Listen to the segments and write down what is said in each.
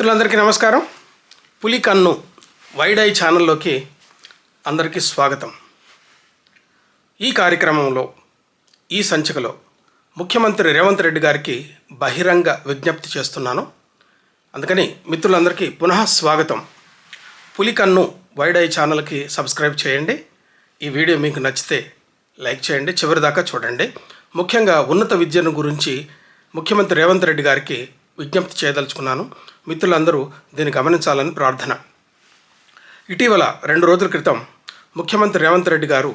మిత్రులందరికీ నమస్కారం. పులి కన్ను వైడ్ ఐ ఛానల్లోకి అందరికీ స్వాగతం. ఈ కార్యక్రమంలో ఈ సంచికలో ముఖ్యమంత్రి రేవంత్ రెడ్డి గారికి బహిరంగ విజ్ఞప్తి చేస్తున్నాను. అందుకని మిత్రులందరికీ పునః స్వాగతం. పులి కన్ను వైడ్ ఐ ఛానల్కి సబ్స్క్రైబ్ చేయండి. ఈ వీడియో మీకు నచ్చితే లైక్ చేయండి చివరిదాకా చూడండి. ముఖ్యంగా ఉన్నత విద్యను గురించి ముఖ్యమంత్రి రేవంత్ రెడ్డి గారికి విజ్ఞప్తి చేయదలుచుకున్నాను. మిత్రులందరూ దీన్ని గమనించాలని ప్రార్థన. ఇటీవల రెండు రోజుల క్రితం ముఖ్యమంత్రి రేవంత్ రెడ్డి గారు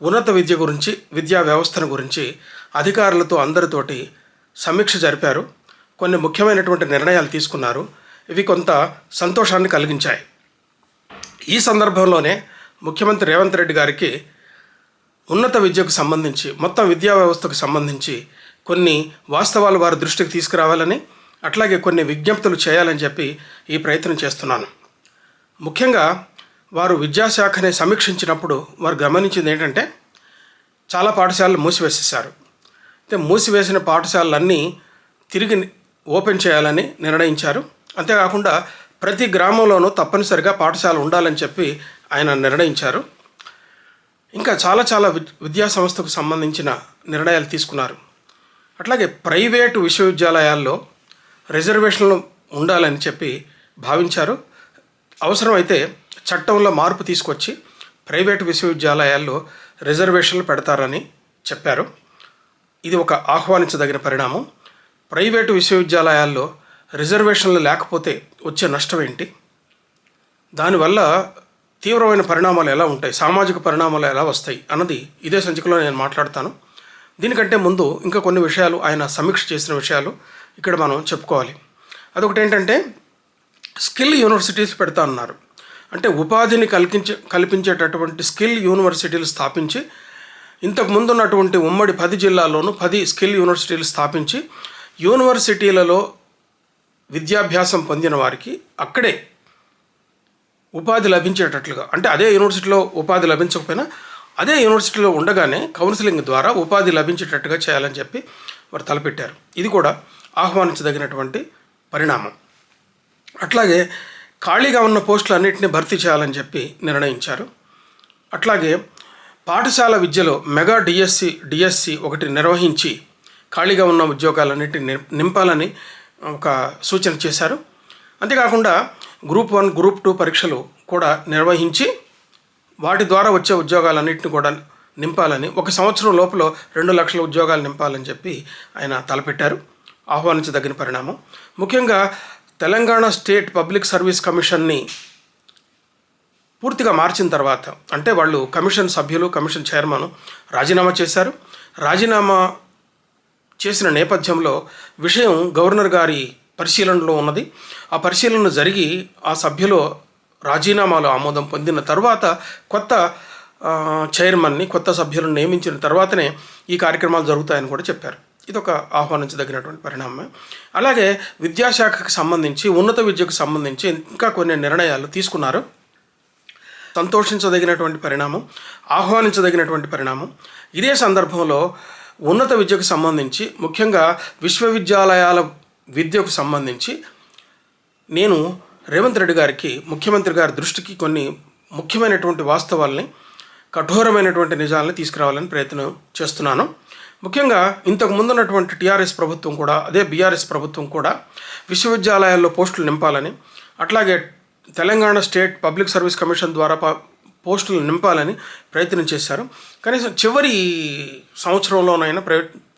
ఉన్నత విద్య గురించి విద్యా వ్యవస్థను గురించి అధికారులతో అందరితోటి సమీక్ష జరిపారు. కొన్ని ముఖ్యమైనటువంటి నిర్ణయాలు తీసుకున్నారు. ఇవి కొంత సంతోషాన్ని కలిగించాయి. ఈ సందర్భంలోనే ముఖ్యమంత్రి రేవంత్ రెడ్డి గారికి ఉన్నత విద్యకు సంబంధించి మొత్తం విద్యా వ్యవస్థకు సంబంధించి కొన్ని వాస్తవాలు వారి దృష్టికి తీసుకురావాలని అట్లాగే కొన్ని విజ్ఞప్తులు చేయాలని చెప్పి ఈ ప్రయత్నం చేస్తున్నాను. ముఖ్యంగా వారు విద్యాశాఖని సమీక్షించినప్పుడు వారు గమనించింది ఏంటంటే చాలా పాఠశాలలు మూసివేసేసారు అయితే మూసివేసిన పాఠశాలలన్నీ తిరిగి ఓపెన్ చేయాలని నిర్ణయించారు. అంతేకాకుండా ప్రతి గ్రామంలోనూ తప్పనిసరిగా పాఠశాల ఉండాలని చెప్పి ఆయన నిర్ణయించారు. ఇంకా చాలా చాలా విద్యా సంస్థకు సంబంధించిన నిర్ణయాలు తీసుకున్నారు. అట్లాగే ప్రైవేటు విశ్వవిద్యాలయాల్లో రిజర్వేషన్లు ఉండాలని చెప్పి భావించారు. అవసరమైతే చట్టంలో మార్పు తీసుకొచ్చి ప్రైవేటు విశ్వవిద్యాలయాల్లో రిజర్వేషన్లు పెడతారని చెప్పారు. ఇది ఒక ఆహ్వానించదగిన పరిణామం. ప్రైవేటు విశ్వవిద్యాలయాల్లో రిజర్వేషన్లు లేకపోతే వచ్చే నష్టం ఏంటి? దానివల్ల తీవ్రమైన పరిణామాలు ఎలా ఉంటాయి? సామాజిక పరిణామాలు ఎలా వస్తాయి? అన్నది ఇదే సంచికలో నేను మాట్లాడతాను. దీనికంటే ముందు ఇంకా కొన్ని విషయాలు ఆయన సమీక్ష చేసిన విషయాలు ఇక్కడ మనం చెప్పుకోవాలి. అదొకటి ఏంటంటే స్కిల్ యూనివర్సిటీస్ పెడతా అన్నారు. అంటే ఉపాధిని కల్పించే కల్పించేటటువంటి స్కిల్ యూనివర్సిటీలు స్థాపించి ఇంతకు ముందు ఉన్నటువంటి ఉమ్మడి పది జిల్లాల్లోనూ పది స్కిల్ యూనివర్సిటీలు స్థాపించి యూనివర్సిటీలలో విద్యాభ్యాసం పొందిన వారికి అక్కడే ఉపాధి లభించేటట్లుగా అంటే అదే యూనివర్సిటీలో ఉపాధి లభించకపోయినా అదే యూనివర్సిటీలో ఉండగానే కౌన్సిలింగ్ ద్వారా ఉపాధి లభించేటట్టుగా చేయాలని చెప్పి వారు తలపెట్టారు. ఇది కూడా ఆహ్వానించదగినటువంటి పరిణామం. అట్లాగే ఖాళీగా ఉన్న పోస్టులన్నింటినీ భర్తీ చేయాలని చెప్పి నిర్ణయించారు. అట్లాగే పాఠశాల విద్యలో మెగా డిఎస్సి డిఎస్సి ఒకటి నిర్వహించి ఖాళీగా ఉన్న ఉద్యోగాలన్నింటినీ నింపాలని ఒక సూచన చేశారు. అంతేకాకుండా గ్రూప్ వన్ గ్రూప్ టూ పరీక్షలు కూడా నిర్వహించి వాటి ద్వారా వచ్చే ఉద్యోగాలన్నింటిని కూడా నింపాలని ఒక సంవత్సరం లోపల రెండు లక్షల ఉద్యోగాలు నింపాలని చెప్పి ఆయన తలపెట్టారు. ఆహ్వానించదగిన పరిణామం. ముఖ్యంగా తెలంగాణ స్టేట్ పబ్లిక్ సర్వీస్ కమిషన్ని పూర్తిగా మార్చిన తర్వాత అంటే వాళ్ళు కమిషన్ సభ్యులు కమిషన్ చైర్మన్ రాజీనామా చేశారు. రాజీనామా చేసిన నేపథ్యంలో విషయం గవర్నర్ గారి పరిశీలనలో ఉన్నది. ఆ పరిశీలన జరిగి ఆ సభ్యులు రాజీనామాలు ఆమోదం పొందిన తర్వాత కొత్త చైర్మన్ని కొత్త సభ్యులను నియమించిన తర్వాతనే ఈ కార్యక్రమాలు జరుగుతాయని కూడా చెప్పారు. ఇది ఒక ఆహ్వానించదగినటువంటి పరిణామం అలాగే విద్యాశాఖకు సంబంధించి ఉన్నత విద్యకు సంబంధించి ఇంకా కొన్ని నిర్ణయాలు తీసుకున్నారు. సంతోషించదగినటువంటి పరిణామం ఆహ్వానించదగినటువంటి పరిణామం. ఇదే సందర్భంలో ఉన్నత విద్యకు సంబంధించి ముఖ్యంగా విశ్వవిద్యాలయాల విద్యకు సంబంధించి నేను రేవంత్ రెడ్డి గారికి ముఖ్యమంత్రి గారి దృష్టికి కొన్ని ముఖ్యమైనటువంటి వాస్తవాల్ని కఠోరమైనటువంటి నిజాలని తీసుకురావాలని ప్రయత్నం చేస్తున్నాను. ముఖ్యంగా ఇంతకు ముందున్నటువంటి టీఆర్ఎస్ ప్రభుత్వం కూడా అదే బీఆర్ఎస్ ప్రభుత్వం కూడా విశ్వవిద్యాలయాల్లో పోస్టులు నింపాలని అట్లాగే Telangana state public service commission ద్వారా పోస్టులు నింపాలని ప్రయత్నం చేశారు. కనీసం చివరి సంవత్సరంలోనైనా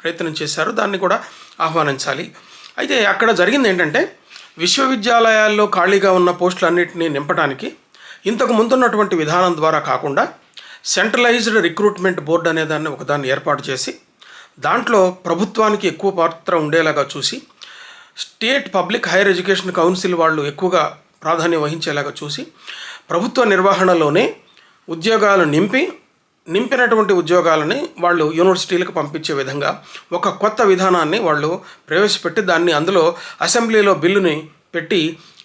ప్రయత్నం చేశారు. దాన్ని కూడా ఆహ్వానించాలి. అయితే అక్కడ జరిగింది ఏంటంటే విశ్వవిద్యాలయాల్లో ఖాళీగా ఉన్న పోస్టులన్నింటినీ నింపడానికి ఇంతకు ముందున్నటువంటి విధానం ద్వారా కాకుండా సెంట్రలైజ్డ్ రిక్రూట్మెంట్ బోర్డు అనే దాన్ని ఒకదాన్ని ఏర్పాటు చేసి దాంట్లో ప్రభుత్వానికి ఎక్కువ పాత్ర ఉండేలాగా చూసి state public higher education council వాళ్ళు ఎక్కువగా ప్రాధాన్యం వహించేలాగా చూసి ప్రభుత్వ నిర్వహణలోనే ఉద్యోగాలు నింపి నింపినటువంటి ఉద్యోగాలని వాళ్ళు యూనివర్సిటీలకు పంపించే విధంగా ఒక కొత్త విధానాన్ని వాళ్ళు ప్రవేశపెట్టి దాన్ని అందులో అసెంబ్లీలో బిల్లుని పెట్టి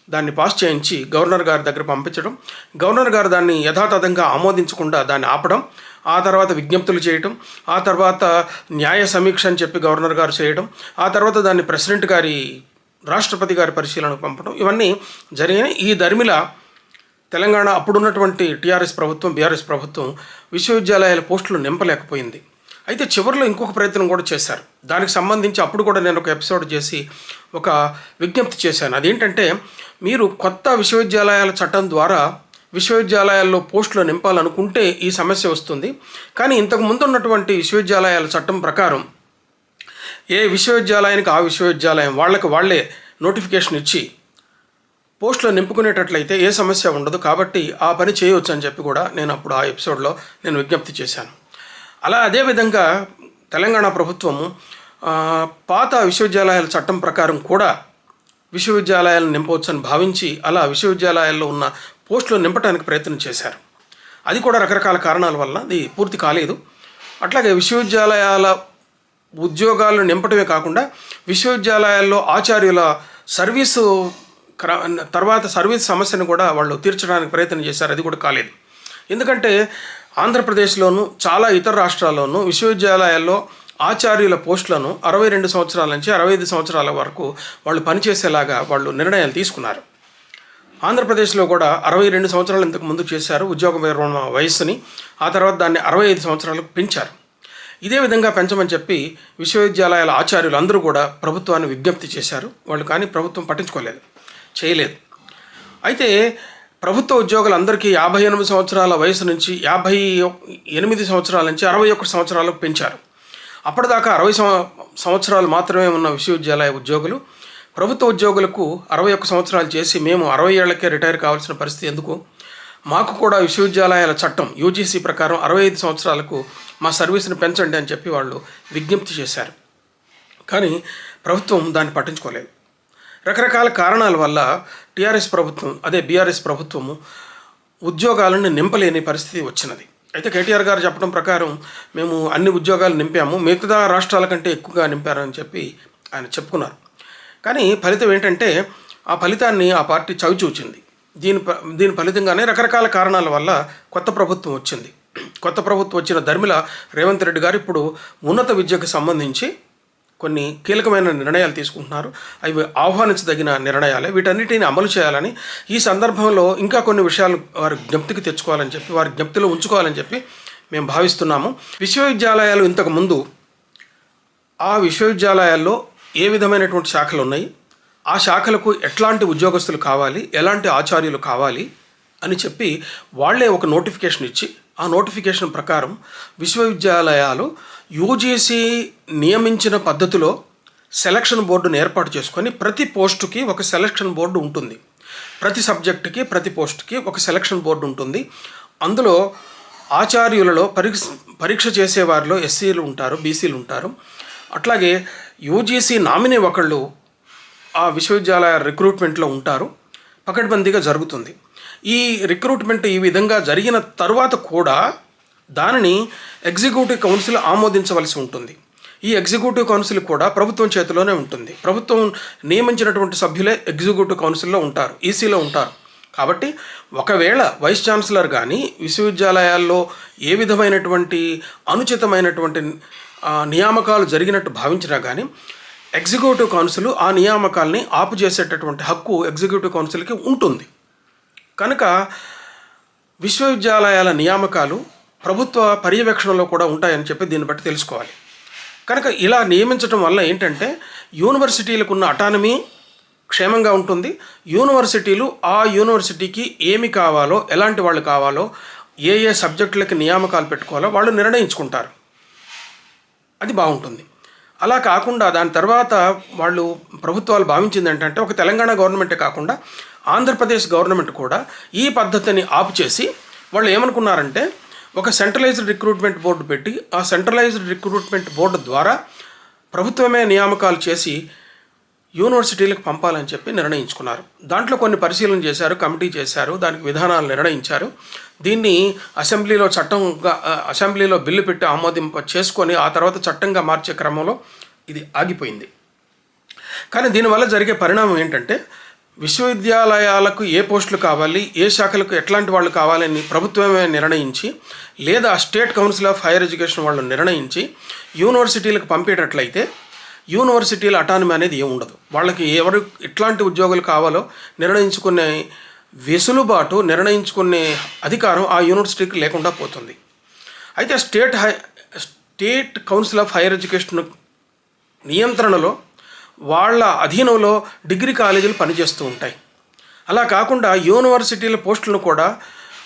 దాన్ని పాస్ చేయించి గవర్నర్ గారి దగ్గర పంపించడం గవర్నర్ గారు దాన్ని యథాతథంగా ఆమోదించకుండా దాన్ని ఆపడం ఆ తర్వాత విజ్ఞప్తులు చేయటం ఆ తర్వాత న్యాయ సమీక్ష అని చెప్పి గవర్నర్ గారు చేయడం ఆ తర్వాత దాన్ని ప్రెసిడెంట్ గారి రాష్ట్రపతి గారి పరిశీలనకు పంపడం ఇవన్నీ జరిగినాయి. ఈ దరిమిల తెలంగాణ అప్పుడున్నటువంటి టీఆర్ఎస్ ప్రభుత్వం బీఆర్ఎస్ ప్రభుత్వం విశ్వవిద్యాలయాల పోస్టులు నింపలేకపోయింది. అయితే చివరిలో ఇంకొక ప్రయత్నం కూడా చేశారు. దానికి సంబంధించి అప్పుడు కూడా నేను ఒక ఎపిసోడ్ చేసి ఒక విజ్ఞప్తి చేశాను. అదేంటంటే మీరు కొత్త విశ్వవిద్యాలయాల చట్టం ద్వారా విశ్వవిద్యాలయాల్లో పోస్టులు నింపాలనుకుంటే ఈ సమస్య వస్తుంది. కానీ ఇంతకు ముందు ఉన్నటువంటి విశ్వవిద్యాలయాల చట్టం ప్రకారం ఏ విశ్వవిద్యాలయానికి ఆ విశ్వవిద్యాలయం వాళ్ళకి వాళ్ళే నోటిఫికేషన్ ఇచ్చి పోస్టులు నింపుకునేటట్లయితే ఏ సమస్య ఉండదు కాబట్టి ఆ పని చేయవచ్చు అని చెప్పి కూడా నేను అప్పుడు ఆ ఎపిసోడ్లో నేను విజ్ఞప్తి చేశాను. అలా అదేవిధంగా తెలంగాణ ప్రభుత్వము పాత విశ్వవిద్యాలయాల చట్టం ప్రకారం కూడా విశ్వవిద్యాలయాలను నింపవచ్చని భావించి అలా విశ్వవిద్యాలయాల్లో ఉన్న పోస్టులు నింపడానికి ప్రయత్నం చేశారు. అది కూడా రకరకాల కారణాల వల్ల అది పూర్తి కాలేదు. అట్లాగే విశ్వవిద్యాలయాల ఉద్యోగాలు నింపటమే కాకుండా విశ్వవిద్యాలయాల్లో ఆచార్యుల సర్వీసు తర్వాత సర్వీస్ సమస్యను కూడా వాళ్ళు తీర్చడానికి ప్రయత్నం చేశారు. అది కూడా కాలేదు. ఎందుకంటే ఆంధ్రప్రదేశ్లోను చాలా ఇతర రాష్ట్రాల్లోనూ విశ్వవిద్యాలయాల్లో ఆచార్యుల పోస్టులను అరవై రెండు సంవత్సరాల నుంచి అరవై ఐదు సంవత్సరాల వరకు వాళ్ళు పనిచేసేలాగా వాళ్ళు నిర్ణయాలు తీసుకున్నారు. ఆంధ్రప్రదేశ్లో కూడా అరవై రెండు సంవత్సరాలు ఇంతకు ముందు చేశారు ఉద్యోగ విరమణ వయస్సుని. ఆ తర్వాత దాన్ని అరవై ఐదు సంవత్సరాలకు పెంచారు. ఇదే విధంగా పెంచమని చెప్పి విశ్వవిద్యాలయాల ఆచార్యులు అందరూ కూడా ప్రభుత్వాన్ని విజ్ఞప్తి చేశారు. వాళ్ళు కానీ ప్రభుత్వం పట్టించుకోలేదు. చేయలేదు. అయితే ప్రభుత్వ ఉద్యోగులందరికీ యాభై ఎనిమిది సంవత్సరాల వయసు నుంచి యాభై ఎనిమిది సంవత్సరాల నుంచి అరవై ఒకటి సంవత్సరాలకు పెంచారు. అప్పటిదాకా అరవై సంవ- సంవత్సరాలు మాత్రమే ఉన్న విశ్వవిద్యాలయ ఉద్యోగులు ప్రభుత్వ ఉద్యోగులకు అరవై ఒక్క సంవత్సరాలు చేసి మేము అరవై ఏళ్ళకే రిటైర్ కావాల్సిన పరిస్థితి ఎందుకు? మాకు కూడా విశ్వవిద్యాలయాల చట్టం యూజీసీ ప్రకారం అరవై ఐదు సంవత్సరాలకు మా సర్వీస్ని పెంచండి అని చెప్పి వాళ్ళు విజ్ఞప్తి చేశారు. కానీ ప్రభుత్వం దాన్ని పట్టించుకోలేదు. రకరకాల కారణాల వల్ల టీఆర్ఎస్ ప్రభుత్వం అదే బీఆర్ఎస్ ప్రభుత్వము ఉద్యోగాలను నింపలేని పరిస్థితి వచ్చినది. అయితే కేటీఆర్ గారు చెప్పడం ప్రకారం మేము అన్ని ఉద్యోగాలు నింపాము మిగతా రాష్ట్రాల కంటే ఎక్కువగా నింపారని చెప్పి ఆయన చెప్పుకున్నారు. కానీ ఫలితం ఏంటంటే ఆ ఫలితాన్ని ఆ పార్టీ చవిచూచింది. దీని ప- దీని ఫలితంగానే రకరకాల కారణాల వల్ల కొత్త ప్రభుత్వం వచ్చింది. కొత్త ప్రభుత్వం వచ్చిన ధర్మిల రేవంత్ రెడ్డి గారు ఇప్పుడు ఉన్నత విద్యకు సంబంధించి కొన్ని కీలకమైన నిర్ణయాలు తీసుకుంటున్నారు. అవి ఆహ్వానించదగిన నిర్ణయాలే. వీటన్నిటిని అమలు చేయాలని ఈ సందర్భంలో ఇంకా కొన్ని విషయాలు వారి జ్ఞప్తికి తెచ్చుకోవాలని చెప్పి వారి జ్ఞప్తిలో ఉంచుకోవాలని చెప్పి మేము భావిస్తున్నాము. విశ్వవిద్యాలయాలు ఇంతకుముందు ఆ విశ్వవిద్యాలయాల్లో ఏ విధమైనటువంటి శాఖలు ఉన్నాయి? ఆ శాఖలకు ఎట్లాంటి ఉద్యోగస్తులు కావాలి? ఎలాంటి ఆచార్యులు కావాలి? అని చెప్పి వాళ్ళే ఒక నోటిఫికేషన్ ఇచ్చి ఆ నోటిఫికేషన్ ప్రకారం విశ్వవిద్యాలయాలు యూజీసీ నియమించిన పద్ధతిలో సెలక్షన్ బోర్డును ఏర్పాటు చేసుకొని ప్రతి పోస్టుకి ఒక సెలక్షన్ బోర్డు ఉంటుంది. ప్రతి సబ్జెక్టుకి ప్రతి పోస్టుకి ఒక సెలక్షన్ బోర్డు ఉంటుంది. అందులో ఆచార్యులలో పరీక్ష పరీక్ష చేసేవారిలో ఎస్సీలు ఉంటారు బీసీలు ఉంటారు. అట్లాగే యూజీసీ నామినీ ఒకళ్ళు ఆ విశ్వవిద్యాలయ రిక్రూట్మెంట్లో ఉంటారు. పకడ్బందీగా జరుగుతుంది. ఈ రిక్రూట్మెంట్ ఈ విధంగా జరిగిన తర్వాత కూడా దానిని ఎగ్జిక్యూటివ్ కౌన్సిల్ ఆమోదించవలసి ఉంటుంది. ఈ ఎగ్జిక్యూటివ్ కౌన్సిల్ కూడా ప్రభుత్వం చేతిలోనే ఉంటుంది. ప్రభుత్వం నియమించినటువంటి సభ్యులే ఎగ్జిక్యూటివ్ కౌన్సిల్లో ఉంటారు ఈసీలో ఉంటారు. కాబట్టి ఒకవేళ వైస్ ఛాన్సలర్ కానీ విశ్వవిద్యాలయాల్లో ఏ విధమైనటువంటి అనుచితమైనటువంటి నియామకాలు జరిగినట్టు భావించినా కానీ ఎగ్జిక్యూటివ్ కౌన్సిల్ ఆ నియామకాల్ని ఆపు చేసేటటువంటి హక్కు ఎగ్జిక్యూటివ్ కౌన్సిల్కి ఉంటుంది. కనుక విశ్వవిద్యాలయాల నియామకాలు ప్రభుత్వ పర్యవేక్షణలో కూడా ఉంటాయని చెప్పి దీన్ని బట్టి తెలుసుకోవాలి. కనుక ఇలా నియమించడం వల్ల ఏంటంటే యూనివర్సిటీలకు ఉన్న అటానమీ క్షేమంగా ఉంటుంది. యూనివర్సిటీలు ఆ యూనివర్సిటీకి ఏమి కావాలో ఎలాంటి వాళ్ళు కావాలో ఏ ఏ సబ్జెక్టులకి నియామకాలు పెట్టుకోవాలో వాళ్ళు నిర్ణయించుకుంటారు. అది బాగుంటుంది. అలా కాకుండా దాని తర్వాత వాళ్ళు ప్రభుత్వాలు భావించింది ఏంటంటే ఒక తెలంగాణ గవర్నమెంటే కాకుండా ఆంధ్రప్రదేశ్ గవర్నమెంట్ కూడా ఈ పద్ధతిని ఆపు చేసి వాళ్ళు ఏమనుకున్నారంటే ఒక సెంట్రలైజ్డ్ రిక్రూట్మెంట్ బోర్డు పెట్టి ఆ సెంట్రలైజ్డ్ రిక్రూట్మెంట్ బోర్డు ద్వారా ప్రభుత్వమే నియామకాలు చేసి యూనివర్సిటీలకు పంపాలని చెప్పి నిర్ణయించుకున్నారు. దాంట్లో కొన్ని పరిశీలన చేశారు కమిటీ చేశారు దానికి విధానాలు నిర్ణయించారు. దీన్ని అసెంబ్లీలో చట్టంగా అసెంబ్లీలో బిల్లు పెట్టి ఆమోదింప చేసుకొని ఆ తర్వాత చట్టంగా మార్చే క్రమంలో ఇది ఆగిపోయింది. కానీ దీనివల్ల జరిగే పరిణామం ఏంటంటే విశ్వవిద్యాలయాలకు ఏ పోస్టులు కావాలి ఏ శాఖలకు ఎట్లాంటి వాళ్ళు కావాలని ప్రభుత్వమే నిర్ణయించి లేదా state council of higher education వాళ్ళు నిర్ణయించి యూనివర్సిటీలకు పంపేటట్లయితే యూనివర్సిటీల అటానమీ అనేది ఏమి ఉండదు. వాళ్ళకి ఎవరు ఎట్లాంటి ఉద్యోగులు కావాలో నిర్ణయించుకునే వెసులుబాటు నిర్ణయించుకునే అధికారం ఆ యూనివర్సిటీకి లేకుండా పోతుంది. అయితే state high state council of higher education నియంత్రణలో వాళ్ళ అధీనంలో డిగ్రీ కాలేజీలు పనిచేస్తూ ఉంటాయి. అలా కాకుండా యూనివర్సిటీల పోస్టులను కూడా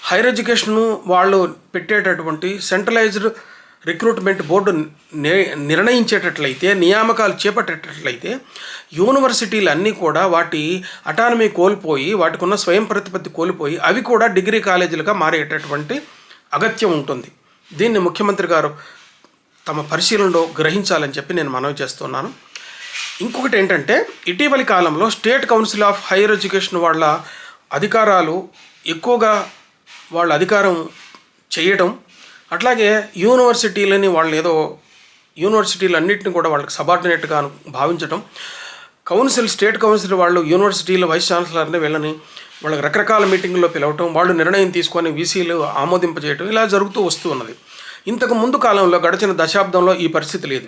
హైయర్ ఎడ్యుకేషన్ వాళ్ళు పెట్టేటటువంటి సెంట్రలైజ్డ్ రిక్రూట్మెంట్ బోర్డు నిర్ణయించేటట్లయితే నియామకాలు చేపట్టేటట్లయితే యూనివర్సిటీలు అన్నీ కూడా వాటి అటానమీ కోల్పోయి వాటికి ఉన్న స్వయం ప్రతిపత్తి కోల్పోయి అవి కూడా డిగ్రీ కాలేజీలుగా మారేటటువంటి అగత్యం ఉంటుంది. దీన్ని ముఖ్యమంత్రి గారు తమ పరిశీలనలో గ్రహించాలని చెప్పి నేను మనవి చేస్తున్నాను. ఇంకొకటి ఏంటంటే ఇటీవలి కాలంలో state council of higher education వాళ్ళ అధికారాలు ఎక్కువగా వాళ్ళ అధికారం చేయడం అట్లాగే యూనివర్సిటీలని వాళ్ళు ఏదో యూనివర్సిటీలన్నింటినీ కూడా వాళ్ళకి సబార్డినేట్గా భావించడం కౌన్సిల్ స్టేట్ కౌన్సిల్ వాళ్ళు యూనివర్సిటీల వైస్ ఛాన్సలర్ని వెళ్ళని వాళ్ళకి రకరకాల మీటింగుల్లో పిలవటం వాళ్ళు నిర్ణయం తీసుకొని వీసీలు ఆమోదింపజేయటం ఇలా జరుగుతూ వస్తూ ఉన్నది. ఇంతకు ముందు కాలంలో గడిచిన దశాబ్దంలో ఈ పరిస్థితి లేదు.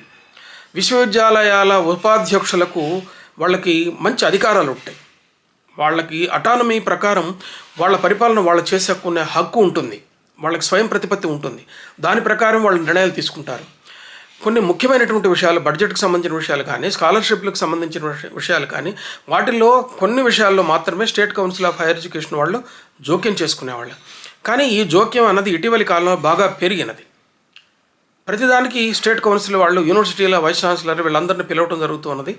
విశ్వవిద్యాలయాల ఉపాధ్యక్షులకు వాళ్ళకి మంచి అధికారాలు ఉంటాయి. వాళ్ళకి అటానమీ ప్రకారం వాళ్ళ పరిపాలన వాళ్ళు చేసుకునే హక్కు ఉంటుంది. వాళ్ళకి స్వయం ప్రతిపత్తి ఉంటుంది. దాని ప్రకారం వాళ్ళు నిర్ణయాలు తీసుకుంటారు. కొన్ని ముఖ్యమైనటువంటి విషయాలు బడ్జెట్కి సంబంధించిన విషయాలు కానీ స్కాలర్షిప్లకు సంబంధించిన విషయాలు కానీ వాటిల్లో కొన్ని విషయాల్లో మాత్రమే state council of higher education వాళ్ళు జోక్యం చేసుకునేవాళ్ళు. కానీ ఈ జోక్యం అన్నది ఇటీవలి కాలంలో బాగా పెరిగినది. ప్రతిదానికి స్టేట్ కౌన్సిల్ వాళ్ళు యూనివర్సిటీల వైస్ ఛాన్సలర్ వీళ్ళందరినీ పిలవటం జరుగుతూ ఉన్నది.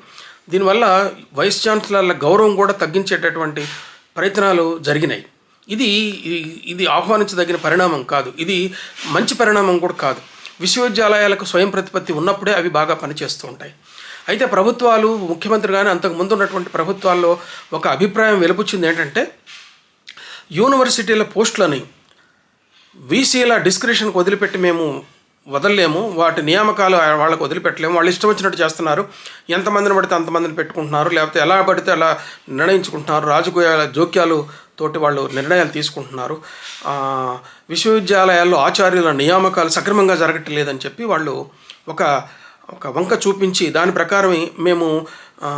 దీనివల్ల వైస్ ఛాన్సలర్ల గౌరవం కూడా తగ్గించేటటువంటి ప్రయత్నాలు జరిగినాయి. ఇది ఇది ఆహ్వానించదగిన పరిణామం కాదు. ఇది మంచి పరిణామం కూడా కాదు. విశ్వవిద్యాలయాలకు స్వయం ప్రతిపత్తి ఉన్నప్పుడే అవి బాగా పనిచేస్తూ ఉంటాయి. అయితే ప్రభుత్వాలు ముఖ్యమంత్రి కానీ అంతకు ముందు ఉన్నటువంటి ప్రభుత్వాల్లో ఒక అభిప్రాయం వెలుపుచ్చింది ఏంటంటే యూనివర్సిటీల పోస్టులని వీసీల డిస్క్రిప్షన్కి వదిలిపెట్టి మేము వదలలేము. వాటి నియామకాలు వాళ్ళకు వదిలిపెట్టలేము. వాళ్ళు ఇష్టం వచ్చినట్టు చేస్తున్నారు. ఎంతమందిని పడితే అంతమందిని పెట్టుకుంటున్నారు. లేకపోతే ఎలా పడితే అలా నిర్ణయించుకుంటున్నారు. రాజకీయ జోక్యాలు తోటి వాళ్ళు నిర్ణయాలు తీసుకుంటున్నారు. విశ్వవిద్యాలయాల్లో ఆచార్యుల నియామకాలు సక్రమంగా జరగటం లేదని చెప్పి వాళ్ళు ఒక ఒక వంక చూపించి దాని ప్రకారం మేము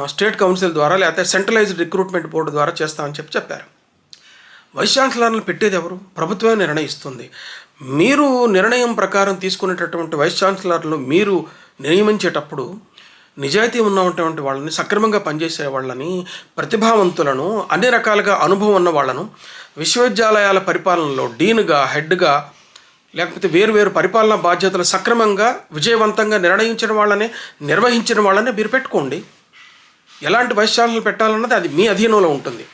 స్టేట్ కౌన్సిల్ ద్వారా లేకపోతే సెంట్రలైజ్డ్ రిక్రూట్మెంట్ బోర్డు ద్వారా చేస్తామని చెప్పి చెప్పారు. వైస్ ఛాన్సలర్లను పెట్టేది ఎవరు? ప్రభుత్వమే నిర్ణయిస్తుంది. మీరు నిర్ణయం ప్రకారం తీసుకునేటటువంటి వైస్ ఛాన్సలర్లు మీరు నియమించేటప్పుడు నిజాయితీ ఉన్నటువంటి వాళ్ళని సక్రమంగా పనిచేసే వాళ్ళని ప్రతిభావంతులను అన్ని రకాలుగా అనుభవం ఉన్న వాళ్ళను విశ్వవిద్యాలయాల పరిపాలనలో డీన్గా హెడ్గా లేకపోతే వేరువేరు పరిపాలనా బాధ్యతలు సక్రమంగా విజయవంతంగా నిర్ణయించిన వాళ్ళని నిర్వహించిన వాళ్ళని మీరు పెట్టుకోండి. ఎలాంటి వైస్ ఛాన్సలర్ పెట్టాలన్నది అది మీ అధీనంలో ఉంటుంది.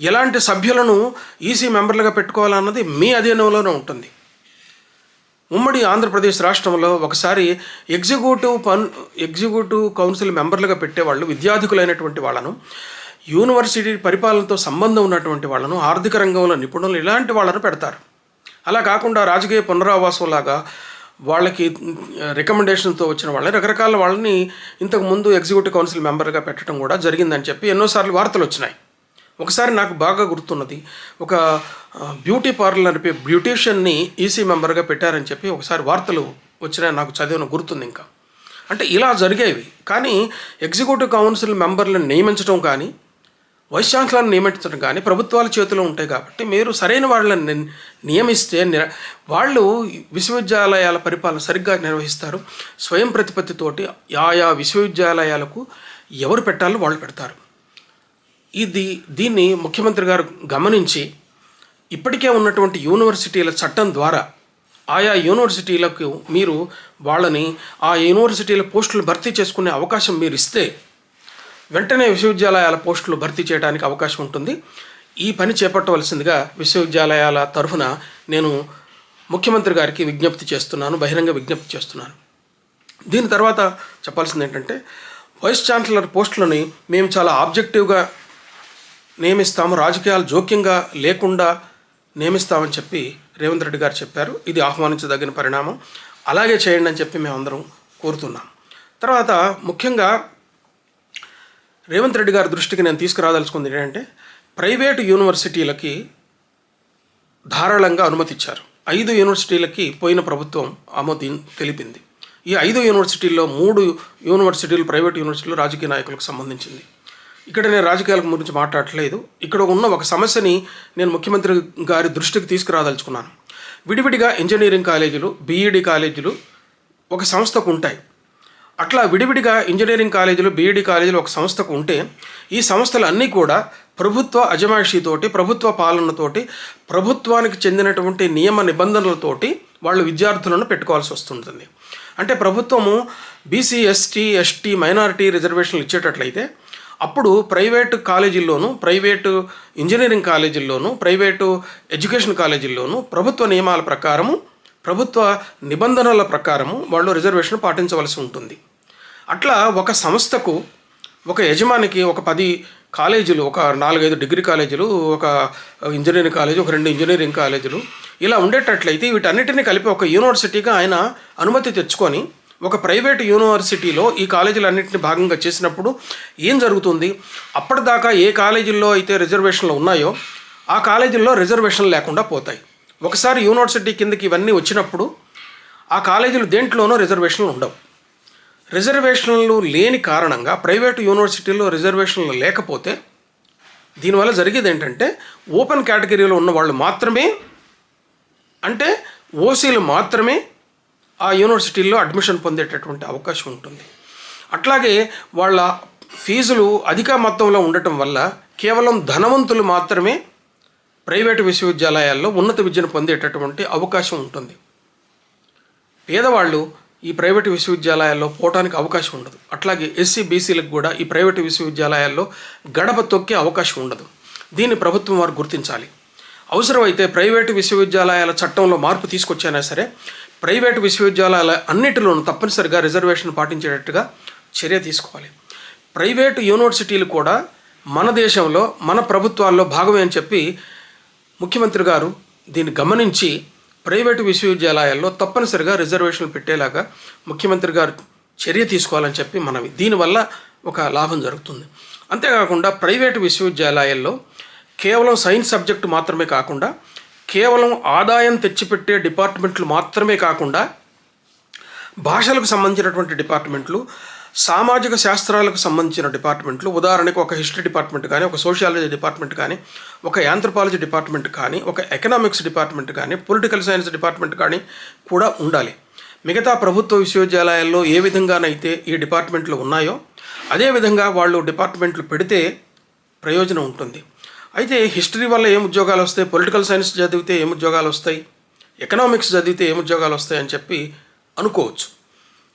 ఎలాంటి సభ్యులను ఈసీ మెంబర్లుగా పెట్టుకోవాలన్నది మీ అధీనంలోనే ఉంటుంది. ఉమ్మడి ఆంధ్రప్రదేశ్ రాష్ట్రంలో ఒకసారి ఎగ్జిక్యూటివ్ పన్ ఎగ్జిక్యూటివ్ కౌన్సిల్ మెంబర్లుగా పెట్టేవాళ్ళు విద్యార్థికులైనటువంటి వాళ్ళను యూనివర్సిటీ పరిపాలనతో సంబంధం ఉన్నటువంటి వాళ్ళను ఆర్థిక రంగంలో నిపుణులు ఇలాంటి వాళ్ళను పెడతారు. అలా కాకుండా రాజకీయ పునరావాసం లాగా వాళ్ళకి రికమెండేషన్తో వచ్చిన వాళ్ళని రకరకాల వాళ్ళని ఇంతకు ముందు ఎగ్జిక్యూటివ్ కౌన్సిల్ మెంబర్గా పెట్టడం కూడా జరిగిందని చెప్పి ఎన్నోసార్లు వార్తలు వచ్చినాయి. ఒకసారి నాకు బాగా గుర్తున్నది. ఒక బ్యూటీ పార్లర్ నడిపే బ్యూటీషియన్ని ఈసీ మెంబర్గా పెట్టారని చెప్పి ఒకసారి వార్తలు వచ్చినాయి నాకు చదివిన గుర్తుంది ఇంకా. అంటే ఇలా జరిగేవి. కానీ ఎగ్జిక్యూటివ్ కౌన్సిల్ మెంబర్లను నియమించడం కానీ వైస్ ఛాన్సలర్ని నియమించడం కానీ ప్రభుత్వాల చేతిలో ఉంటాయి కాబట్టి మీరు సరైన వాళ్ళని ని- నియమిస్తే వాళ్ళు విశ్వవిద్యాలయాల పరిపాలన సరిగ్గా నిర్వహిస్తారు. స్వయం ప్రతిపత్తితోటి ఆయా విశ్వవిద్యాలయాలకు ఎవరు పెట్టాలో వాళ్ళు పెడతారు. ఇది దీన్ని ముఖ్యమంత్రి గారు గమనించి ఇప్పటికే ఉన్నటువంటి యూనివర్సిటీల చట్టం ద్వారా ఆయా యూనివర్సిటీలకు మీరు వాళ్ళని ఆ యూనివర్సిటీల పోస్టులు భర్తీ చేసుకునే అవకాశం మీరు ఇస్తే వెంటనే విశ్వవిద్యాలయాల పోస్టులు భర్తీ చేయడానికి అవకాశం ఉంటుంది. ఈ పని చేపట్టవలసిందిగా విశ్వవిద్యాలయాల తరఫున నేను ముఖ్యమంత్రి గారికి విజ్ఞప్తి చేస్తున్నాను బహిరంగ విజ్ఞప్తి చేస్తున్నాను. దీని తర్వాత చెప్పాల్సింది ఏంటంటే వైస్ ఛాన్సలర్ పోస్టులని మేము చాలా ఆబ్జెక్టివ్గా నియమిస్తాము రాజకీయాలు జోక్యంగా లేకుండా నియమిస్తామని చెప్పి రేవంత్ రెడ్డి గారు చెప్పారు. ఇది ఆహ్వానించదగిన పరిణామం. అలాగే చేయండి అని చెప్పి మేమందరం కోరుతున్నాం. తర్వాత ముఖ్యంగా రేవంత్ రెడ్డి గారి దృష్టికి నేను తీసుకురాదలుచుకుంది ఏంటంటే ప్రైవేటు యూనివర్సిటీలకి ధారాళంగా అనుమతి ఇచ్చారు ఐదు యూనివర్సిటీలకి పోయిన ప్రభుత్వం ఆమోదం తెలిపింది. ఈ ఐదు యూనివర్సిటీల్లో మూడు యూనివర్సిటీలు ప్రైవేట్ యూనివర్సిటీలు రాజకీయ నాయకులకు సంబంధించింది. ఇక్కడ నేను రాజకీయాల గురించి మాట్లాడట్లేదు. ఇక్కడ ఉన్న ఒక సమస్యని నేను ముఖ్యమంత్రి గారి దృష్టికి తీసుకురాదలుచుకున్నాను. విడివిడిగా ఇంజనీరింగ్ కాలేజీలు బీఈడి కాలేజీలు ఒక సంస్థకు ఉంటాయి. అట్లా విడివిడిగా ఇంజనీరింగ్ కాలేజీలు బీఈడి కాలేజీలు ఒక సంస్థకు ఉంటే ఈ సంస్థలు అన్నీ కూడా ప్రభుత్వ అజమాయిషీతోటి ప్రభుత్వ పాలనతోటి ప్రభుత్వానికి చెందినటువంటి నియమ నిబంధనలతోటి వాళ్ళు విద్యార్థులను పెట్టుకోవాల్సి వస్తుంటుంది. అంటే ప్రభుత్వము బీసీ ఎస్టీ ఎస్టీ మైనారిటీ రిజర్వేషన్లు ఇచ్చేటట్లయితే అప్పుడు ప్రైవేటు కాలేజీల్లోనూ ప్రైవేటు ఇంజనీరింగ్ కాలేజీల్లోనూ ప్రైవేటు ఎడ్యుకేషన్ కాలేజీల్లోనూ ప్రభుత్వ నియమాల ప్రకారము ప్రభుత్వ నిబంధనల ప్రకారము వాళ్ళు రిజర్వేషన్ పాటించవలసి ఉంటుంది. అట్లా ఒక సంస్థకు ఒక యజమానికి ఒక పది కాలేజీలు ఒక నాలుగైదు డిగ్రీ కాలేజీలు ఒక ఇంజనీరింగ్ కాలేజీ ఒక రెండు ఇంజనీరింగ్ కాలేజీలు ఇలా ఉండేటట్లయితే వీటన్నిటిని కలిపి ఒక యూనివర్సిటీగా ఆయన అనుమతి తెచ్చుకొని ఒక ప్రైవేట్ యూనివర్సిటీలో ఈ కాలేజీలన్నింటినీ భాగంగా చేసినప్పుడు ఏం జరుగుతుంది? అప్పటిదాకా ఏ కాలేజీల్లో అయితే రిజర్వేషన్లు ఉన్నాయో ఆ కాలేజీల్లో రిజర్వేషన్లు లేకుండా పోతాయి. ఒకసారి యూనివర్సిటీ కిందకి ఇవన్నీ వచ్చినప్పుడు ఆ కాలేజీలు దేంట్లోనూ రిజర్వేషన్లు ఉండవు. రిజర్వేషన్లు లేని కారణంగా ప్రైవేటు యూనివర్సిటీల్లో రిజర్వేషన్లు లేకపోతే దీనివల్ల జరిగేది ఏంటంటే ఓపెన్ కేటగిరీలో ఉన్న వాళ్ళు మాత్రమే అంటే ఓసీలు మాత్రమే ఆ యూనివర్సిటీల్లో అడ్మిషన్ పొందేటటువంటి అవకాశం ఉంటుంది. అట్లాగే వాళ్ళ ఫీజులు అధిక మొత్తంలో ఉండటం వల్ల కేవలం ధనవంతులు మాత్రమే ప్రైవేటు విశ్వవిద్యాలయాల్లో ఉన్నత విద్యను పొందేటటువంటి అవకాశం ఉంటుంది. పేదవాళ్ళు ఈ ప్రైవేటు విశ్వవిద్యాలయాల్లో పోవటానికి అవకాశం ఉండదు. అట్లాగే ఎస్సీ బీసీలకు కూడా ఈ ప్రైవేటు విశ్వవిద్యాలయాల్లో గడప తొక్కే అవకాశం ఉండదు. దీన్ని ప్రభుత్వం వారు గుర్తించాలి. అవసరమైతే ప్రైవేటు విశ్వవిద్యాలయాల చట్టంలో మార్పు తీసుకొచ్చైనా సరే ప్రైవేటు విశ్వవిద్యాలయాల అన్నిటిలోనూ తప్పనిసరిగా రిజర్వేషన్ పాటించేటట్టుగా చర్య తీసుకోవాలి. ప్రైవేటు యూనివర్సిటీలు కూడా మన దేశంలో మన ప్రభుత్వాల్లో భాగమే అని చెప్పి ముఖ్యమంత్రి గారు దీన్ని గమనించి ప్రైవేటు విశ్వవిద్యాలయాల్లో తప్పనిసరిగా రిజర్వేషన్లు పెట్టేలాగా ముఖ్యమంత్రి గారు చర్య తీసుకోవాలని చెప్పి మనవి. దీనివల్ల ఒక లాభం జరుగుతుంది. అంతేకాకుండా ప్రైవేటు విశ్వవిద్యాలయాల్లో కేవలం సైన్స్ సబ్జెక్టు మాత్రమే కాకుండా కేవలం ఆదాయం తెచ్చిపెట్టే డిపార్ట్మెంట్లు మాత్రమే కాకుండా భాషలకు సంబంధించినటువంటి డిపార్ట్మెంట్లు సామాజిక శాస్త్రాలకు సంబంధించిన డిపార్ట్మెంట్లు ఉదాహరణకు ఒక హిస్టరీ డిపార్ట్మెంట్ కానీ ఒక సోషియాలజీ డిపార్ట్మెంట్ కానీ ఒక యాంథ్రపాలజీ డిపార్ట్మెంట్ కానీ ఒక ఎకనామిక్స్ డిపార్ట్మెంట్ కానీ పొలిటికల్ సైన్స్ డిపార్ట్మెంట్ కానీ కూడా ఉండాలి. మిగతా ప్రభుత్వ విశ్వవిద్యాలయాల్లో ఏ విధంగానైతే ఈ డిపార్ట్మెంట్లు ఉన్నాయో అదేవిధంగా వాళ్ళు డిపార్ట్మెంట్లు పెడితే ప్రయోజనం ఉంటుంది. అయితే హిస్టరీ వల్ల ఏం ఉద్యోగాలు వస్తాయి? పొలిటికల్ సైన్స్ చదివితే ఏం ఉద్యోగాలు వస్తాయి? ఎకనామిక్స్ చదివితే ఏం ఉద్యోగాలు వస్తాయి అని చెప్పి అనుకోవచ్చు.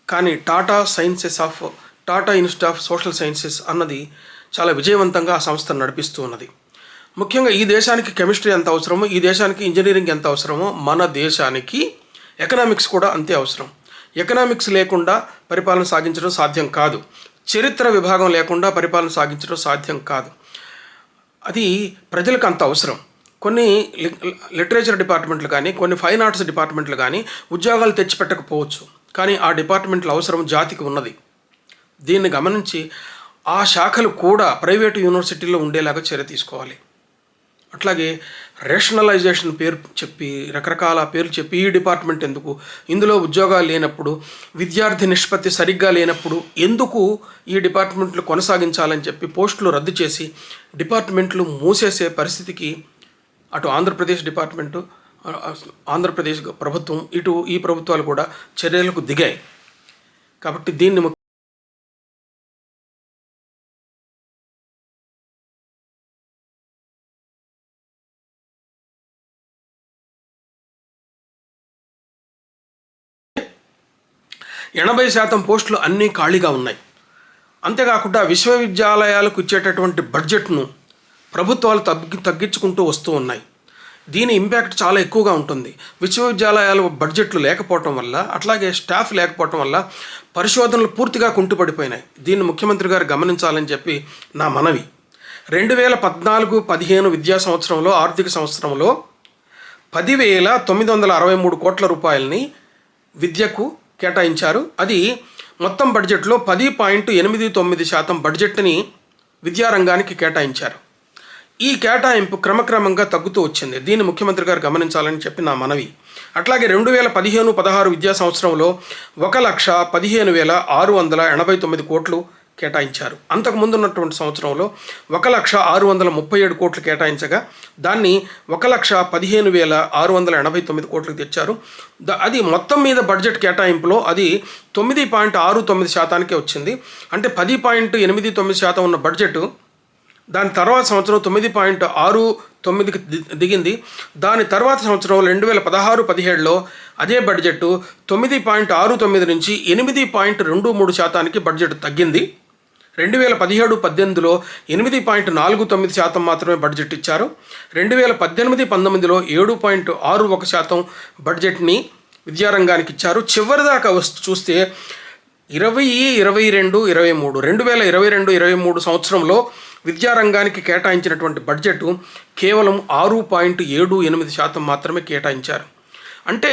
కానీ Tata sciences of Tata institute of social sciences అన్నది చాలా విజయవంతంగా ఆ సంస్థను నడిపిస్తూ ఉన్నది. ముఖ్యంగా ఈ దేశానికి కెమిస్ట్రీ ఎంత అవసరమో ఈ దేశానికి ఇంజనీరింగ్ ఎంత అవసరమో మన దేశానికి ఎకనామిక్స్ కూడా అంతే అవసరం. ఎకనామిక్స్ లేకుండా పరిపాలన సాగించడం సాధ్యం కాదు. చరిత్ర విభాగం లేకుండా పరిపాలన సాగించడం సాధ్యం కాదు. అది ప్రజలకు అంత అవసరం. కొన్ని లిటరేచర్ డిపార్ట్మెంట్లు కానీ కొన్ని ఫైన్ ఆర్ట్స్ డిపార్ట్మెంట్లు కానీ ఉద్యోగాలు తెచ్చిపెట్టకపోవచ్చు. కానీ ఆ డిపార్ట్మెంట్ల అవసరం జాతికి ఉన్నది. దీన్ని గమనించి ఆ శాఖలు కూడా ప్రైవేటు యూనివర్సిటీల్లో ఉండేలాగా చర్య తీసుకోవాలి. అట్లాగే రేషనలైజేషన్ పేరు చెప్పి రకరకాల పేర్లు చెప్పి ఈ డిపార్ట్మెంట్ ఎందుకు? ఇందులో ఉద్యోగాలు లేనప్పుడు విద్యార్థి నిష్పత్తి సరిగ్గా లేనప్పుడు ఎందుకు ఈ డిపార్ట్మెంట్లు కొనసాగించాలని చెప్పి పోస్టులు రద్దు చేసి డిపార్ట్మెంట్లు మూసేసే పరిస్థితికి అటు ఆంధ్రప్రదేశ్ డిపార్ట్మెంటు ఆంధ్రప్రదేశ్ ప్రభుత్వం ఇటు ఈ ప్రభుత్వాలు కూడా చర్యలకు దిగాయి. కాబట్టి దీన్ని ఎనభై శాతం పోస్టులు అన్నీ ఖాళీగా ఉన్నాయి. అంతేకాకుండా విశ్వవిద్యాలయాలకు ఇచ్చేటటువంటి బడ్జెట్ను ప్రభుత్వాలు తగ్గి తగ్గించుకుంటూ వస్తూ ఉన్నాయి. దీని ఇంపాక్ట్ చాలా ఎక్కువగా ఉంటుంది. విశ్వవిద్యాలయాలు బడ్జెట్లు లేకపోవటం వల్ల అట్లాగే స్టాఫ్ లేకపోవటం వల్ల పరిశోధనలు పూర్తిగా కుంటుపడిపోయినాయి. దీన్ని ముఖ్యమంత్రి గారు గమనించాలని చెప్పి నా మనవి. రెండు వేల పద్నాలుగు పదిహేను విద్యా సంవత్సరంలో ఆర్థిక సంవత్సరంలో పదివేల తొమ్మిది వందల అరవై మూడు కోట్ల రూపాయలని విద్యకు కేటాయించారు. అది మొత్తం బడ్జెట్లో పది పాయింట్ ఎనిమిది తొమ్మిది శాతం బడ్జెట్ని విద్యారంగానికి కేటాయించారు. ఈ కేటాయింపు క్రమక్రమంగా తగ్గుతూ వచ్చింది. దీన్ని ముఖ్యమంత్రి గారు గమనించాలని చెప్పి నా మనవి. అట్లాగే రెండు వేల పదిహేను పదహారు విద్యా సంవత్సరంలో ఒక లక్ష పదిహేను వేల ఆరు వందల ఎనభై తొమ్మిది కోట్లు కేటాయించారు. అంతకుముందు ఉన్నటువంటి సంవత్సరంలో ఒక లక్ష ఆరు వందల ముప్పై ఏడు కోట్లు కేటాయించగా దాన్ని ఒక లక్ష పదిహేను వేల ఆరు వందల ఎనభై తొమ్మిది కోట్లకు తెచ్చారు. ద- అది మొత్తం మీద బడ్జెట్ కేటాయింపులో అది తొమ్మిది పాయింట్ ఆరు తొమ్మిది శాతానికే వచ్చింది. అంటే పది పాయింట్ ఎనిమిది తొమ్మిది శాతం ఉన్న బడ్జెట్ దాని తర్వాత సంవత్సరం తొమ్మిది పాయింట్ ఆరు తొమ్మిదికి ది- దిగింది. దాని తర్వాత సంవత్సరం రెండు వేల పదహారు పదిహేడులో అదే బడ్జెట్ తొమ్మిది పాయింట్ ఆరు తొమ్మిది నుంచి ఎనిమిది పాయింట్ రెండు మూడు శాతానికి బడ్జెట్ తగ్గింది. రెండు వేల పదిహేడు పద్దెనిమిదిలో ఎనిమిది పాయింట్ నాలుగు తొమ్మిది శాతం మాత్రమే బడ్జెట్ ఇచ్చారు. రెండు వేల పద్దెనిమిది పంతొమ్మిదిలో ఏడు పాయింట్ ఆరు ఒక శాతం బడ్జెట్ని విద్యారంగానికి ఇచ్చారు. చివరిదాకా వస్తు చూస్తే ఇరవై ఇరవై రెండు ఇరవై మూడు రెండు వేల ఇరవై రెండు ఇరవై మూడు సంవత్సరంలో విద్యారంగానికి కేటాయించినటువంటి బడ్జెట్ కేవలం ఆరు పాయింట్ ఏడు ఎనిమిది శాతం మాత్రమే కేటాయించారు. అంటే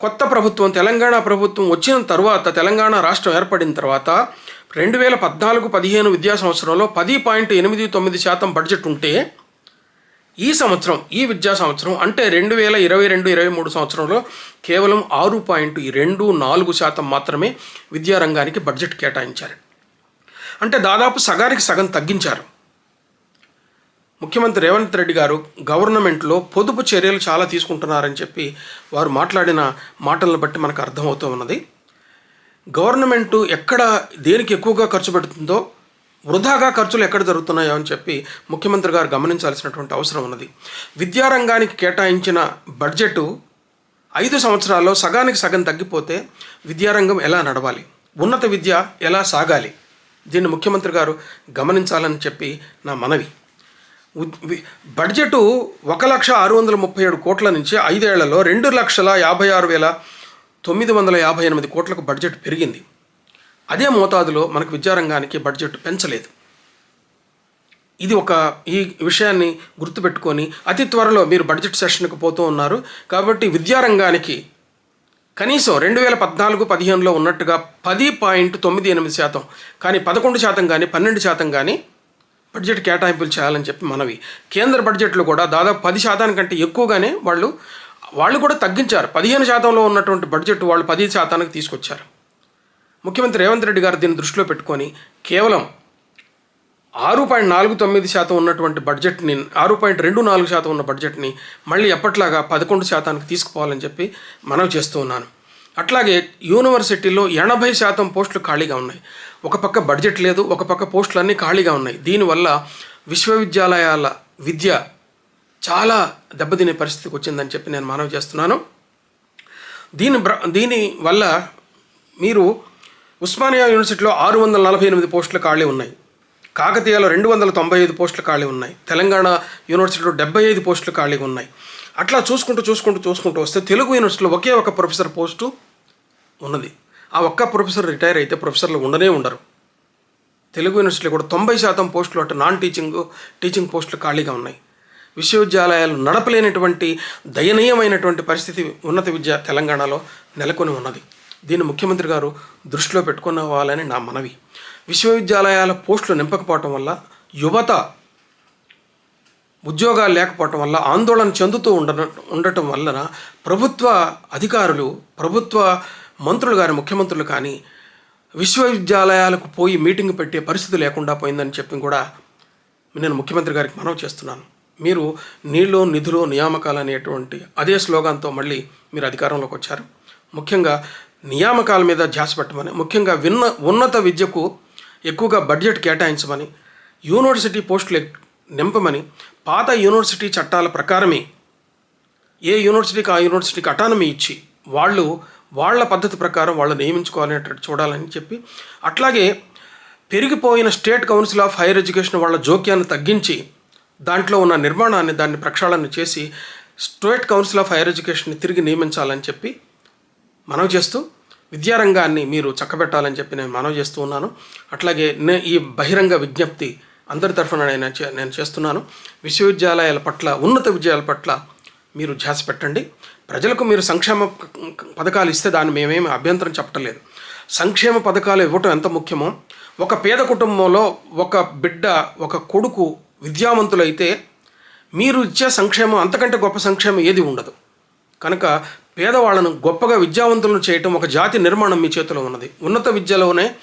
కొత్త ప్రభుత్వం తెలంగాణ ప్రభుత్వం వచ్చిన తర్వాత తెలంగాణ రాష్ట్రం ఏర్పడిన తర్వాత రెండు వేల పద్నాలుగు పదిహేను విద్యా సంవత్సరంలో పది పాయింట్ ఎనిమిది తొమ్మిది శాతం బడ్జెట్ ఉంటే ఈ సంవత్సరం ఈ విద్యా సంవత్సరం అంటే రెండు వేల ఇరవై రెండు ఇరవై మూడు సంవత్సరంలో కేవలం ఆరు పాయింట్ రెండు నాలుగు శాతం మాత్రమే విద్యారంగానికి బడ్జెట్ కేటాయించారు. అంటే దాదాపు సగానికి సగం తగ్గించారు. ముఖ్యమంత్రి రేవంత్ రెడ్డి గారు గవర్నమెంట్లో పొదుపు చర్యలు చాలా తీసుకుంటున్నారని చెప్పి వారు మాట్లాడిన మాటలను బట్టి మనకు అర్థమవుతూ ఉన్నది. గవర్నమెంటు ఎక్కడ దేనికి ఎక్కువగా ఖర్చు పెడుతుందో వృధాగా ఖర్చులు ఎక్కడ జరుగుతున్నాయో అని చెప్పి ముఖ్యమంత్రి గారు గమనించాల్సినటువంటి అవసరం ఉన్నది. విద్యారంగానికి కేటాయించిన బడ్జెట్ ఐదు సంవత్సరాల్లో సగానికి సగం తగ్గిపోతే విద్యారంగం ఎలా నడవాలి? ఉన్నత విద్య ఎలా సాగాలి? దీన్ని ముఖ్యమంత్రి గారు గమనించాలని చెప్పి నా మనవి. బడ్జెటు ఒక లక్ష ఆరు వందల ముప్పై ఏడు కోట్ల నుంచి ఐదేళ్ళలో రెండు లక్షల యాభై ఆరు వేల తొమ్మిది వందల యాభై ఎనిమిది కోట్లకు బడ్జెట్ పెరిగింది. అదే మోతాదులో మనకు విద్యారంగానికి బడ్జెట్ పెంచలేదు. ఇది ఒక ఈ విషయాన్ని గుర్తుపెట్టుకొని అతి త్వరలో మీరు బడ్జెట్ సెషన్కి పోతూ ఉన్నారు. కాబట్టి విద్యారంగానికి కనీసం రెండు వేల పద్నాలుగు పదిహేనులో ఉన్నట్టుగా పది పాయింట్ తొమ్మిది ఎనిమిది శాతం కానీ పదకొండు శాతం కానీ పన్నెండు శాతం కానీ బడ్జెట్ కేటాయింపులు చేయాలని చెప్పి మనవి. కేంద్ర బడ్జెట్లో కూడా దాదాపు పది శాతానికంటే ఎక్కువగానే వాళ్ళు వాళ్ళు కూడా తగ్గించారు. పదిహేను శాతంలో ఉన్నటువంటి బడ్జెట్ వాళ్ళు పది శాతానికి తీసుకొచ్చారు. ముఖ్యమంత్రి రేవంత్ రెడ్డి గారు దీన్ని దృష్టిలో పెట్టుకొని కేవలం ఆరు పాయింట్ నాలుగు తొమ్మిది శాతం ఉన్నటువంటి బడ్జెట్ని ఆరు పాయింట్ రెండు నాలుగు శాతం ఉన్న బడ్జెట్ని మళ్ళీ ఎప్పట్లాగా పదకొండు శాతానికి తీసుకుపోవాలని చెప్పి మనవి చేస్తూ ఉన్నాను. అట్లాగే యూనివర్సిటీలో ఎనభై శాతం పోస్టులు ఖాళీగా ఉన్నాయి. ఒక పక్క బడ్జెట్ లేదు ఒక పక్క పోస్టులు అన్నీ ఖాళీగా ఉన్నాయి. దీనివల్ల విశ్వవిద్యాలయాల విద్య చాలా దెబ్బతినే పరిస్థితికి వచ్చిందని చెప్పి నేను మనవి చేస్తున్నాను. దీని బ్ర దీని వల్ల మీరు ఉస్మానియా యూనివర్సిటీలో ఆరు వందల నలభై ఎనిమిది పోస్టులు ఖాళీ ఉన్నాయి. కాకతీయలో రెండు వందల తొంభై ఐదు పోస్టులు ఖాళీ ఉన్నాయి. తెలంగాణ యూనివర్సిటీలో డెబ్బై ఐదు పోస్టులు ఖాళీగా ఉన్నాయి. అట్లా చూసుకుంటూ చూసుకుంటూ చూసుకుంటూ వస్తే తెలుగు యూనివర్సిటీలో ఒకే ఒక ప్రొఫెసర్ పోస్టు ఉన్నది. ఆ ఒక్క ప్రొఫెసర్ రిటైర్ అయితే ప్రొఫెసర్లు ఉండనే ఉండరు. తెలుగు యూనివర్సిటీలో కూడా తొంభై శాతం పోస్టులు అటు నాన్ టీచింగ్ టీచింగ్ పోస్టులు ఖాళీగా ఉన్నాయి. విశ్వవిద్యాలయాలు నడపలేనటువంటి దయనీయమైనటువంటి పరిస్థితి ఉన్నత విద్య తెలంగాణలో నెలకొని ఉన్నది. దీన్ని ముఖ్యమంత్రి గారు దృష్టిలో పెట్టుకున్నవాలని నా మనవి. విశ్వవిద్యాలయాల పోస్టులు నింపకపోవటం వల్ల యువత ఉద్యోగాలు లేకపోవటం వల్ల ఆందోళన చెందుతూ ఉండ ఉండటం వలన ప్రభుత్వ అధికారులు ప్రభుత్వ మంత్రులు కానీ ముఖ్యమంత్రులు కానీ విశ్వవిద్యాలయాలకు పోయి మీటింగ్ పెట్టే పరిస్థితి లేకుండా పోయిందని చెప్పి కూడా నేను ముఖ్యమంత్రి గారికి మనవి చేస్తున్నాను. మీరు నీళ్ళు నిధులు నియామకాలు అనేటువంటి అదే స్లోగాన్తో మళ్ళీ మీరు అధికారంలోకి వచ్చారు. ముఖ్యంగా నియామకాల మీద ధ్యాస పెట్టమని ముఖ్యంగా విన్న ఉన్నత విద్యకు ఎక్కువగా బడ్జెట్ కేటాయించమని యూనివర్సిటీ పోస్టులు నింపమని పాత యూనివర్సిటీ చట్టాల ప్రకారమే ఏ యూనివర్సిటీకి ఆ యూనివర్సిటీకి అటానమీ ఇచ్చి వాళ్ళు వాళ్ళ పద్ధతి ప్రకారం వాళ్ళు నియమించుకోవాలనేటట్టు చూడాలని చెప్పి అట్లాగే పెరిగిపోయిన state council of higher education వాళ్ళ జోక్యాన్ని తగ్గించి దాంట్లో ఉన్న నిర్మాణాన్ని దాన్ని ప్రక్షాళన చేసి స్టేట్ కౌన్సిల్ ఆఫ్ హైయర్ ఎడ్యుకేషన్ని తిరిగి నియమించాలని చెప్పి మనవి చేస్తూ విద్యారంగాన్ని మీరు చక్కబెట్టాలని చెప్పి నేను మనవి చేస్తూ ఉన్నాను. అట్లాగే నే ఈ బహిరంగ విజ్ఞప్తి అందరి తరఫున నేను చే- నేను చేస్తున్నాను. విశ్వవిద్యాలయాల పట్ల ఉన్నత విద్యాలయాల పట్ల మీరు ధ్యాస పెట్టండి. ప్రజలకు మీరు సంక్షేమ పథకాలు ఇస్తే దాన్ని మేమేమి అభ్యంతరం చెప్పటలేదు. సంక్షేమ పథకాలు ఇవ్వటం ఎంత ముఖ్యమో ఒక పేద కుటుంబంలో ఒక బిడ్డ ఒక కొడుకు విద్యావంతులైతే మీరు ఇచ్చే సంక్షేమం అంతకంటే గొప్ప సంక్షేమం ఏది ఉండదు. కనుక పేదవాళ్ళను గొప్పగా విద్యావంతులను చేయటం ఒక జాతి నిర్మాణం మీ చేతిలో ఉన్నది. ఉన్నత విద్యలోనే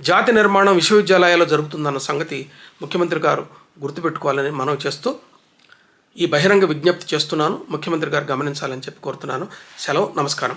జాతి నిర్మాణం విశ్వవిద్యాలయాల్లో జరుగుతుందన్న సంగతి ముఖ్యమంత్రి గారు గుర్తుపెట్టుకోవాలని మనవి చేస్తూ ఈ బహిరంగ విజ్ఞప్తి చేస్తున్నాను. ముఖ్యమంత్రి గారు గమనించాలని చెప్పి కోరుతున్నాను. సెలవు. నమస్కారం.